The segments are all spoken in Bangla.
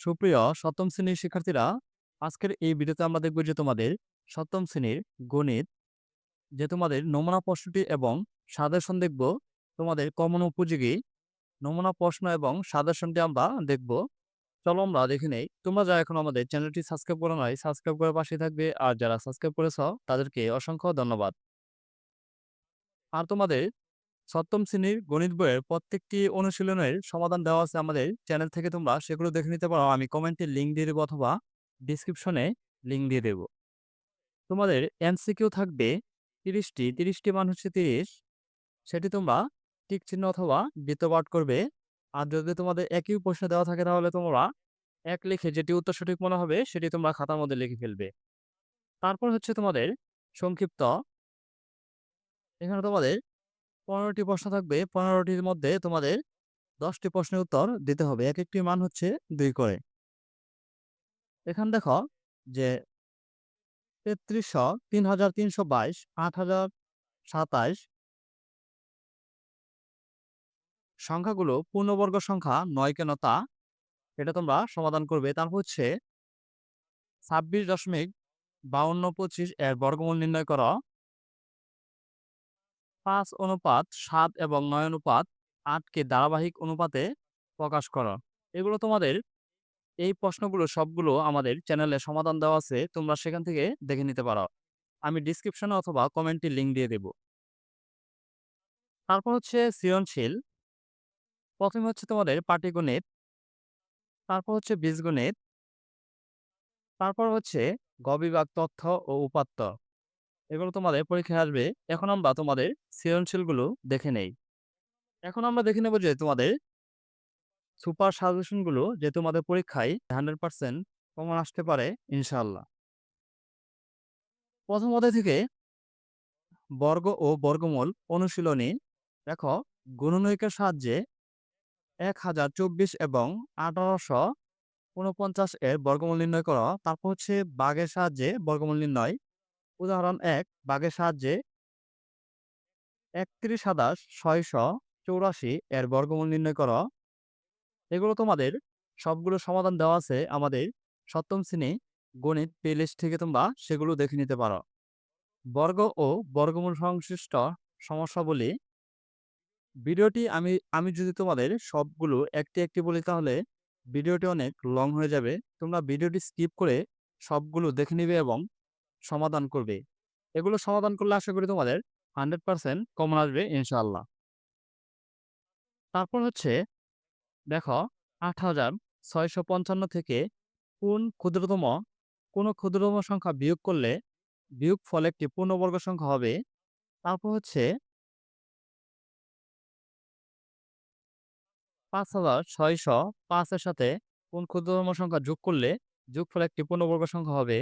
সুপ্রিয় সপ্তম শ্রেণির শিক্ষার্থীরা, আজকের এই ভিডিওতে আমরা দেখব যে তোমাদের সপ্তম শ্রেণির গণিত, যে তোমাদের নমুনা প্রশ্নটি এবং সাজেশন দেখব। তোমাদের কমন উপযোগী নমুনা প্রশ্ন এবং সাজেশনটি আমরা দেখব। চলো আমরা দেখে নেই। তোমরা যারা এখন আমাদের চ্যানেলটি সাবস্ক্রাইব করো নাই, সাবস্ক্রাইব করে পাশে থাকবে। আর যারা সাবস্ক্রাইব করেছ, তাদেরকে অসংখ্য ধন্যবাদ। আর তোমাদের সপ্তম শ্রেণির গণিত বইয়ের প্রত্যেকটি অনুশীলনের সমাধান দেওয়া আছে আমাদের চ্যানেল থেকে তোমরা। সেগুলো দেখে নিতে পারো। আমি কমেন্টে লিঙ্ক দিয়ে দেবো অথবা ডিসক্রিপশনে লিঙ্ক দিয়ে দেবো। তোমাদের এনসিকিউ থাকবে তিরিশটি। তিরিশটি মান হচ্ছে তিরিশ। সেটি তোমরা টিক চিহ্ন অথবা বৃত্তপাঠ করবে। আর যদি তোমাদের একই প্রশ্ন দেওয়া থাকে তাহলে তোমরা এক লিখে যেটি উত্তর সঠিক মনে হবে সেটি তোমরা খাতার মধ্যে লিখে ফেলবে। তারপর হচ্ছে তোমাদের সংক্ষিপ্ত। এখানে তোমাদের পনেরোটি প্রশ্ন থাকবে। পনেরোটির মধ্যে তোমাদের দশটি প্রশ্নের উত্তর দিতে হবে। এক একটি মান হচ্ছে দুই করে। এখানে দেখো যে তেত্রিশশো তিন হাজার তিনশো বাইশ আট হাজার সাতাইশ সংখ্যাগুলো পূর্ণবর্গ সংখ্যা নয় কেন তা এটা তোমরা সমাধান করবে। তারপর হচ্ছে ছাব্বিশ দশমিক বাউন্ন পঁচিশ এর বর্গমূল নির্ণয় করো। পাঁচ অনুপাত, সাত এবং নয় অনুপাত আটকে ধারাবাহিক অনুপাতে প্রকাশ করো। এগুলো তোমাদের এই প্রশ্নগুলো সবগুলো আমাদের চ্যানেলে সমাধান দেওয়া আছে, তোমরা সেখান থেকে দেখে নিতে পারো। আমি ডিসক্রিপশনে অথবা কমেন্টে লিঙ্ক দিয়ে দেব। তারপর হচ্ছে সৃজনশীল। প্রথমে হচ্ছে তোমাদের পাটিগণিত। তারপর হচ্ছে বীজগণিত। তারপর হচ্ছে গবিভাগ তথ্য ও উপাত্ত। এগুলো তোমাদের পরীক্ষায় আসবে। এখন আমরা তোমাদের সৃজনশীলগুলো দেখে নেই। এখন আমরা দেখে নেব যে তোমাদের সুপার সাজেশনগুলো যে তোমাদের পরীক্ষায় হান্ড্রেড পার্সেন্ট কমন আসতে পারে ইনশাল্লাহ প্রথম অধ্যায় থেকে বর্গ ও বর্গমূল অনুশীলনী দেখো গুণনৈকের সাহায্যে এক হাজার চব্বিশ এবং আঠারোশো উনপঞ্চাশ এর বর্গমূল নির্ণয় করো। তারপর হচ্ছে বাঘের সাহায্যে বর্গমূল নির্ণয় উদাহরণ এক, বাঘের সাহায্যে একত্রিশ হাজার ছয়শো চৌরাশি এর বর্গমূল নির্ণয় করো। এগুলো তোমাদের সবগুলো সমাধান দেওয়া আছে আমাদের সপ্তম শ্রেণি গণিত প্লেলিস্ট থেকে তোমরা সেগুলো দেখে নিতে পারো। বর্গ ও বর্গমূল সংশ্লিষ্ট সমস্যাবলী। ভিডিওটি আমি আমি যদি তোমাদের সবগুলো একটি একটি বলি তাহলে ভিডিওটি অনেক লং হয়ে যাবে। তোমরা ভিডিওটি স্কিপ করে সবগুলো দেখে নিবে এবং সমাধান করবে। এগুলো সমাধান করলে আশা করি তোমাদের হান্ড্রেড পারসেন্ট কমন আসবে ইনশাল্লাহ তারপর হচ্ছে, দেখো আট হাজার ছয়শো পঞ্চান্ন থেকে কোন ক্ষুদ্রতম, কোনো ক্ষুদ্রতম সংখ্যা বিয়োগ করলে বিয়োগ ফল একটি পূর্ণবর্গ সংখ্যা হবে। তারপর হচ্ছে পাঁচ হাজার ছয়শো পাঁচের সাথে কোন ক্ষুদ্রতম সংখ্যা যোগ করলে, যোগফল একটি পূর্ণবর্গ সংখ্যা হবে।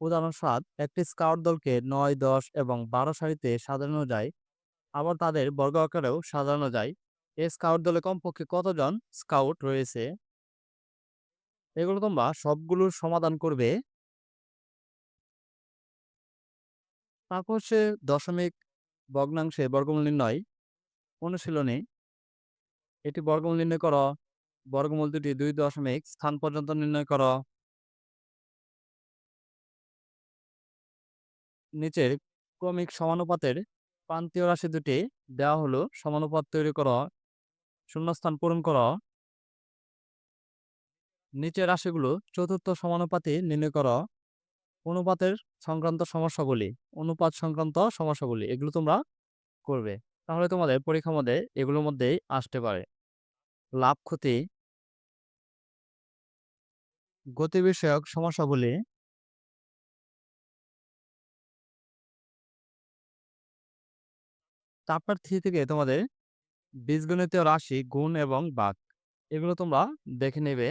উদাহরণ সাত একটি স্কাউট দলকে নয়, দশ এবং বারো সারিতে সাজানো যায়। আবার তাদের বর্গ আকারেও সাজানো যায়। এই স্কাউট দলে কমপক্ষে কতজন স্কাউট রয়েছে? এগুলো তোমরা সবগুলোর সমাধান করবে। তারপর হচ্ছে দশমিক ভগ্নাংশে বর্গমূল নির্ণয়। অনুশীলনী এটি বর্গমূল নির্ণয় করো। বর্গমূল দুটি দুই দশমিক স্থান পর্যন্ত নির্ণয় করো। নিচের ক্রমিক সমানুপাতের প্রান্তীয় রাশি দুটি দেওয়া হলো। সমানুপাত তৈরি করো, শূন্যস্থান পূরণ করো। নিচের রাশিগুলো চতুর্থ সমানুপাতে নির্ণয় করো। অনুপাতের সংক্রান্ত সমস্যাগুলি, অনুপাত সংক্রান্ত সমস্যাগুলি, এগুলো তোমরা করবে। তাহলে তোমাদের পরীক্ষার মধ্যে এগুলোর মধ্যেই আসতে পারে। লাভ, ক্ষতি গতি বিষয়ক সমস্যাগুলি তারপর থ্রি থেকে তোমাদের বীজগণিতীয় রাশি, গুণ এবং বাক, এগুলো তোমরা দেখে নেবে।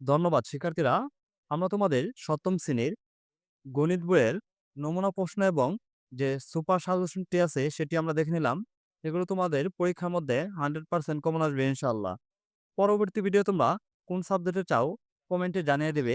ধন্যবাদ, শিক্ষার্থীরা। আমরা তোমাদের সপ্তম শ্রেণির গণিত বইয়ের নমুনা প্রশ্ন এবং যে সুপার সাজেশনটি আছে সেটি আমরা দেখে নিলাম। এগুলো তোমাদের পরীক্ষার মধ্যে হান্ড্রেড পার্সেন্ট কমন আসবে ইনশাল্লাহ পরবর্তী ভিডিও তোমরা কোন সাবজেক্টে চাও কমেন্টে জানিয়ে দেবে।